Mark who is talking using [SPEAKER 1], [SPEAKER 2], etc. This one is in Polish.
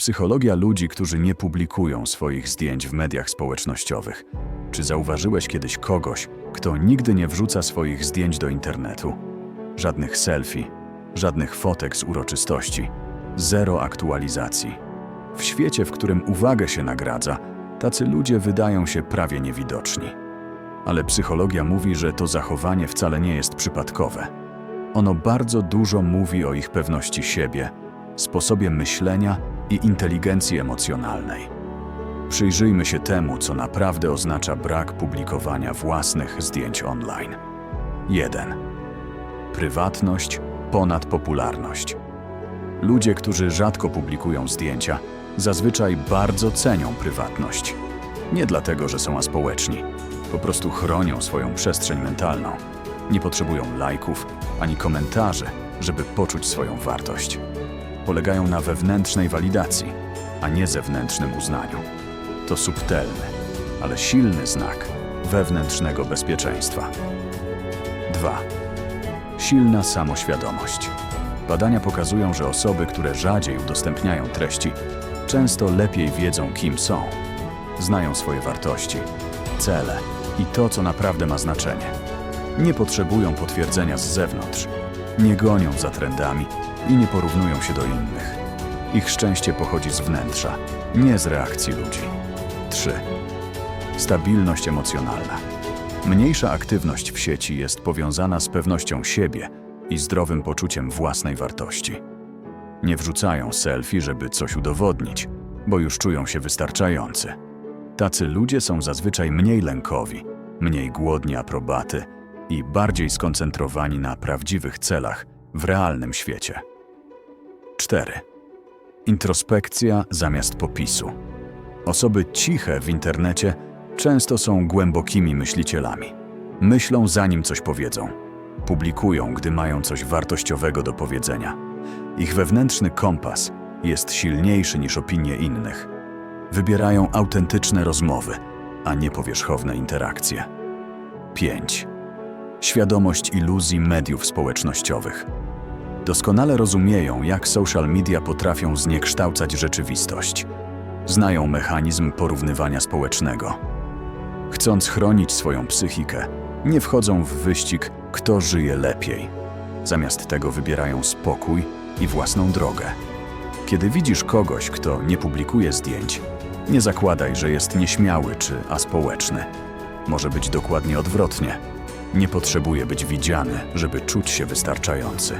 [SPEAKER 1] Psychologia ludzi, którzy nie publikują swoich zdjęć w mediach społecznościowych. Czy zauważyłeś kiedyś kogoś, kto nigdy nie wrzuca swoich zdjęć do internetu? Żadnych selfie, żadnych fotek z uroczystości, zero aktualizacji. W świecie, w którym uwagę się nagradza, tacy ludzie wydają się prawie niewidoczni. Ale psychologia mówi, że to zachowanie wcale nie jest przypadkowe. Ono bardzo dużo mówi o ich pewności siebie, sposobie myślenia i inteligencji emocjonalnej. Przyjrzyjmy się temu, co naprawdę oznacza brak publikowania własnych zdjęć online. 1. Prywatność ponad popularność. Ludzie, którzy rzadko publikują zdjęcia, zazwyczaj bardzo cenią prywatność. Nie dlatego, że są aspołeczni, po prostu chronią swoją przestrzeń mentalną. Nie potrzebują lajków ani komentarzy, żeby poczuć swoją wartość. Polegają na wewnętrznej walidacji, a nie zewnętrznym uznaniu. To subtelny, ale silny znak wewnętrznego bezpieczeństwa. 2. Silna samoświadomość. Badania pokazują, że osoby, które rzadziej udostępniają treści, często lepiej wiedzą, kim są. Znają swoje wartości, cele i to, co naprawdę ma znaczenie. Nie potrzebują potwierdzenia z zewnątrz, nie gonią za trendami i nie porównują się do innych. Ich szczęście pochodzi z wnętrza, nie z reakcji ludzi. 3. Stabilność emocjonalna. Mniejsza aktywność w sieci jest powiązana z pewnością siebie i zdrowym poczuciem własnej wartości. Nie wrzucają selfie, żeby coś udowodnić, bo już czują się wystarczający. Tacy ludzie są zazwyczaj mniej lękowi, mniej głodni aprobaty i bardziej skoncentrowani na prawdziwych celach w realnym świecie. 4. Introspekcja zamiast popisu. Osoby ciche w internecie często są głębokimi myślicielami. Myślą zanim coś powiedzą. Publikują, gdy mają coś wartościowego do powiedzenia. Ich wewnętrzny kompas jest silniejszy niż opinie innych. Wybierają autentyczne rozmowy, a nie powierzchowne interakcje. 5. Świadomość iluzji mediów społecznościowych. Doskonale rozumieją, jak social media potrafią zniekształcać rzeczywistość. Znają mechanizm porównywania społecznego. Chcąc chronić swoją psychikę, nie wchodzą w wyścig, kto żyje lepiej. Zamiast tego wybierają spokój i własną drogę. Kiedy widzisz kogoś, kto nie publikuje zdjęć, nie zakładaj, że jest nieśmiały czy aspołeczny. Może być dokładnie odwrotnie. Nie potrzebuje być widziany, żeby czuć się wystarczający.